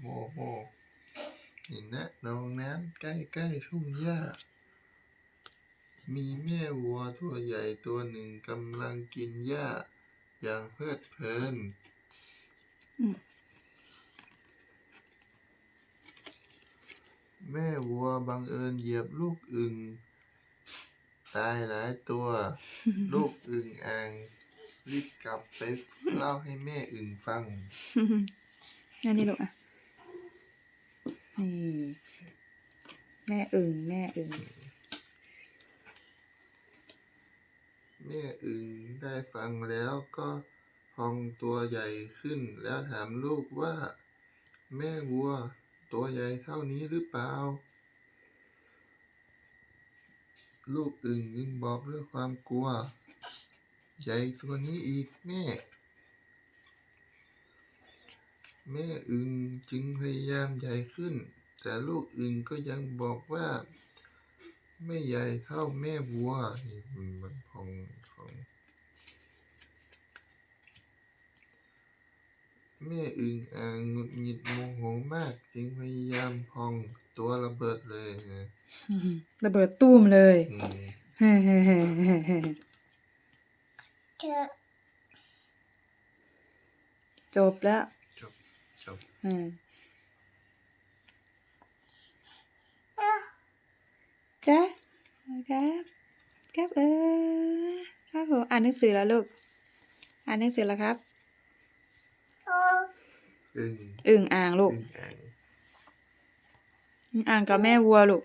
โมโหเห็นนะน้องน้ำใกล้ๆทุ่งหญ้า มีแม่วัวตัวใหญ่ตัวหนึ่งกำลังกินหญ้า อย่างเพลิดเพลินแม่วัวบังเอิญเหยียบลูกอึงตายหลายตัว ลูกอึ่งอ่างรีบกลับไปเล่าให้แม่อึงฟัง อันนี้ลูกอะ นี่ แม่อึงแม่อึงแม่อึ่งได้ฟังแล้วก็พองตัวใหญ่ขึ้น แล้วถามลูกว่า แม่วัว ตัวใหญ่เท่านี้หรือเปล่า ลูกอึ่งจึงบอกด้วยความกลัว ใหญ่ตัวนี้อีกแม่ แม่อึ่งจึงพยายามใหญ่ขึ้น แต่ลูกอึ่งก็ยังบอกว่าไม่ใหญ่เท่าแม่วัวนี่มันมันพองของแม่อึ่งอ่างหงุดหงิดโมโหมาก จึงพยายามพองตัวระเบิดเลยนะระเบิดตุ้มเลยอืมเฮ้เฮ้เฮ้เฮ้เฮ้เจอจบแล้วจบจบ อืมอะจ้ะครับครับเออครับผมอ่านหนังสือแล้วลูก อ่านหนังสือแล้วครับโอ้อึ่งอึ่งอ่างลูก อึ่งอ่างอึ่งอ่างกับแม่วัวลูก